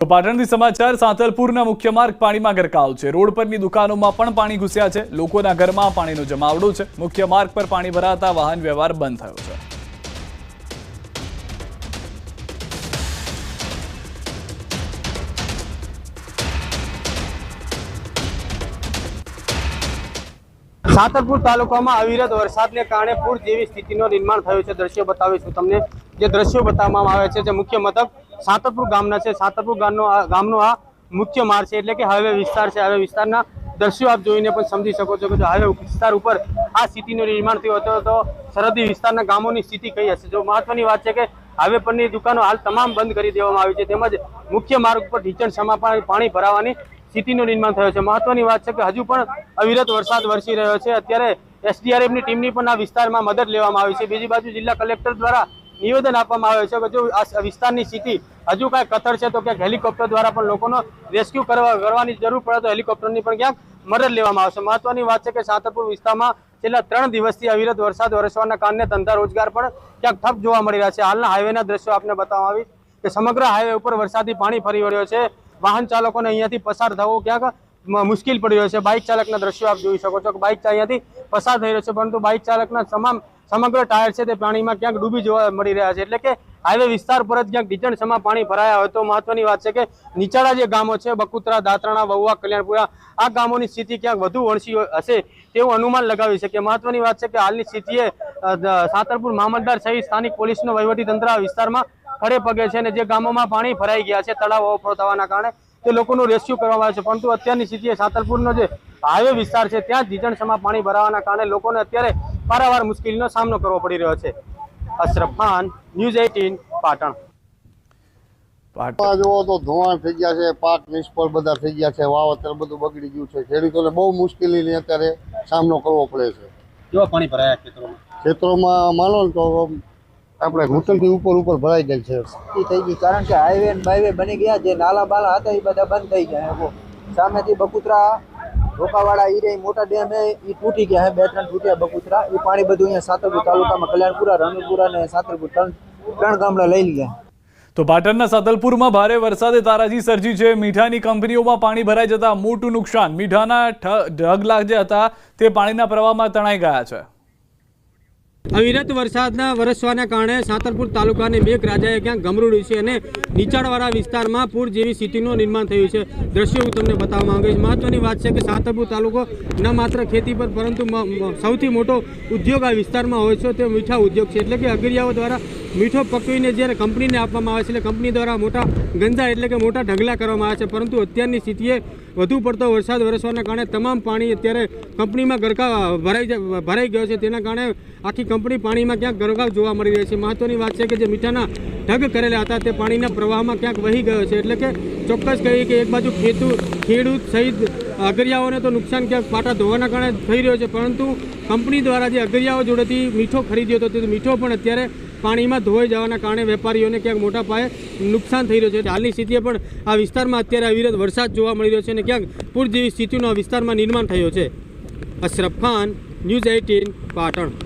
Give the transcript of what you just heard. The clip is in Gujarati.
તો પાટણથી સમાચાર, સાંતલપુરના મુખ્ય માર્ગ પાણીમાં ગરકાવ છે. રોડ પરની દુકાનોમાં પણ પાણી ઘૂસ્યા છે. લોકોના ઘરમાં પાણીનો જમાવડો છે. મુખ્ય માર્ગ પર પાણી ભરાતા વાહન વ્યવહાર બંધ થયો છે. સાતરપુર તાલુકામાં અવિરત વરસાદને કારણે પૂર જેવી સ્થિતિનું નિર્માણ થયું છે. દ્રશ્યો બતાવીશું તમને. જે દ્રશ્યો બતાવવામાં આવે છે, જે મુખ્ય મથક સાતરપુર ગામના છે. સાતરપુર ગામનો આ- ગામનો આ મુખ્ય માર્ગ છે એટલે કે હાઈવે વિસ્તાર છે. હાઈવે વિસ્તારના દ્રશ્યો આપ જોઈને પણ સમજી શકો છો કે જો હાઈવે વિસ્તાર ઉપર આ સ્થિતિનું નિર્માણ થયું હતું, તો સરહદી વિસ્તારના ગામોની સ્થિતિ કઈ હશે? જો મહત્વની વાત છે કે હાઈવે પરની દુકાનો હાલ તમામ બંધ કરી દેવામાં આવી છે. તેમજ મુખ્ય માર્ગ ઉપર ઢીચણ સમા પાણી ભરાવાની સ્થિતિનું નિર્માણ થયું છે. મહત્વની વાત છે કે હજુ પણ અવિરત વરસાદ વરસી રહ્યો છે. અત્યારે એસડીઆરએફની ટીમની પણ આ વિસ્તારમાં મદદ લેવામાં આવી છે. બીજી બાજુ જિલ્લા કલેક્ટર દ્વારા નિવેદન આપવામાં આવ્યું છે કે આ વિસ્તારની સ્થિતિ હજુ કાંઈ કથળ છે તો ક્યાંક હેલિકોપ્ટર દ્વારા પણ લોકોનો રેસ્ક્યુ કરવા, કરવાની જરૂર પડે તો હેલિકોપ્ટરની પણ ક્યાંક મદદ લેવામાં આવશે. મહત્વની વાત છે કે સાતરપુર વિસ્તારમાં છેલ્લા ત્રણ દિવસથી અવિરત વરસાદ વરસવાના કારણે ધંધા રોજગાર પણ ક્યાંક ઠપ જોવા મળી રહ્યા છે. હાલના હાઈવેના દ્રશ્યો આપને બતાવવામાં આવી કે સમગ્ર હાઈવે ઉપર વરસાદી પાણી ફરી વળ્યો છે. વાહન ચાલકોને અહીંયાથી પસાર થવો ક્યાંક મુશ્કેલ પડી રહ્યો છે. બાઇક ચાલકના દ્રશ્યો આપ જોઈ શકો છો કે બાઇક અહીંયાથી પસાર થઈ રહ્યો છે, પરંતુ બાઇક ચાલકના તમામ સમગ્ર ટાયર છે તે પાણીમાં ક્યાંક ડૂબી જોવા મળી રહ્યા છે. એટલે કે હાઈવે વિસ્તાર પર જ ક્યાંક ઢીચણ સમા પાણી ભરાયા હોય તો મહત્વની વાત છે કે નીચાળા જે ગામો છે, બકુત્રા, દાતરાણા વહુવા કલ્યાણપુરા, આ ગામોની સ્થિતિ ક્યાંક વધુ વણસી હશે તેવું અનુમાન લગાવી શકે. મહત્વની વાત છે કે હાલની સ્થિતિએ સાતરપુર મામલદાર સહિત સ્થાનિક પોલીસનો વહીવટી તંત્ર આ વિસ્તારમાં ખડે પગે છે અને જે ગામોમાં પાણી ભરાઈ ગયા છે, તળાવ ઓવરફ્લો થવાના કારણે તે લોકોનું રેસ્ક્યુ કરવામાં આવે છે. પરંતુ અત્યારની સ્થિતિએ સાતલપુરનો જે હાઈવે વિસ્તાર છે ત્યાં જ પાણી ભરાવાના કારણે લોકોને અત્યારે પારાવાર મુશ્કેલીનો સામનો કરવો પડી રહ્યો છે. Ashraf Khan news eighteen Patan. Patan. જુઓ તો ધોવાણ થઈ ગયા છે પાક નિષ્ફળ બધા થઈ ગયા છે વાવતર બધું બગડી ગયું છે. ખેડૂતોને બહુ મુશ્કેલીની અત્યારે સામનો કરવો પડે છે. કેવા પાણી ભરાયા ખેતરોમાં? ખેતરોમાં માનો તો આપણે ઘૂંટણથી ઉપર ઉપર ભરાઈ જાય છે. એ થઈ ગઈ કારણ કે હાઈવે ને બાઈવે બની ગયા જે નાલા બાલા હતા એ બધા બંધ થઈ ગયા. સામેથી બકુતરા રોકાવાળા ઈ રહી મોટા ડેમ હે એ તૂટી ગયા હે બે ત્રણ તૂટ્યા બકુતરા. એ પાણી બધું અહીંયા સાતરપુર તાલુકામાં કલ્યાણપુરા રણપુરા ને સાતરપુર ત્રણ ત્રણ ગામડા લઈ ગયા તો પાટણના સાતલપુરમાં ભારે વરસાદે તારાજી સર્જી છે. મીઠાની કંપનીઓમાં પાણી ભરાઈ જતા મોટું નુકસાન. મીઠાના ઢગલા જે હતા તે પાણીના પ્રવાહમાં તણાઈ ગયા છે. અવિરત વરસાદના વરસવાના કારણે સાતરપુર તાલુકાની મેઘરાજાએ ક્યાંક ગમરૂડ્યું છે અને નીચાણવાળા વિસ્તારમાં પૂર જેવી સ્થિતિનું નિર્માણ થયું છે. દ્રશ્યો હું તમને બતાવવા માંગુ છું. મહત્વની વાત છે કે સાતરપુર તાલુકો ન માત્ર ખેતી પર, પરંતુ સૌથી મોટો ઉદ્યોગ આ વિસ્તારમાં હોય છે. તે મીઠા ઉદ્યોગ છે. એટલે કે અગરિયાઓ દ્વારા મીઠો પકવીને જ્યારે કંપનીને આપવામાં આવે છે, એટલે કંપની દ્વારા મોટા ગંજા એટલે કે મોટા ઢગલા કરવામાં આવે છે, પરંતુ અત્યારની સ્થિતિએ વધુ પડતો વરસાદ વરસવાના કારણે તમામ પાણી અત્યારે કંપનીમાં ગરકાવ ભરાઈ ભરાઈ ગયો છે. તેના કારણે આખી કંપની પાણીમાં ક્યાંક ગરકાવ જોવા મળી રહી છે. મહત્વની વાત છે કે જે મીઠાના ઢગ કરેલા હતા, તે પાણીના પ્રવાહમાં ક્યાંક વહી ગયો છે. એટલે કે ચોક્કસ કહીએ કે એક બાજુ ખેતુ, ખેડૂત સહિત અગરિયાઓને તો નુકસાન ક્યાંક પાટા ધોવાના કારણે થઈ રહ્યો છે. પરંતુ કંપની દ્વારા જે અગરિયાઓ જોડેથી મીઠો ખરીદ્યો હતો, તે મીઠો પણ અત્યારે પાણીમાં ધોવાઈ જવાના કારણે વેપારીઓને ક્યાંક મોટા પાયે નુકસાન થઈ રહ્યું છે. હાલની સ્થિતિએ પણ આ વિસ્તારમાં અત્યારે અવિરત વરસાદ જોવા મળી રહ્યો છે અને ક્યાંક પૂર જેવી સ્થિતિનો વિસ્તારમાં નિર્માણ થયો છે. Ashraf Khan, news eighteen, Patan.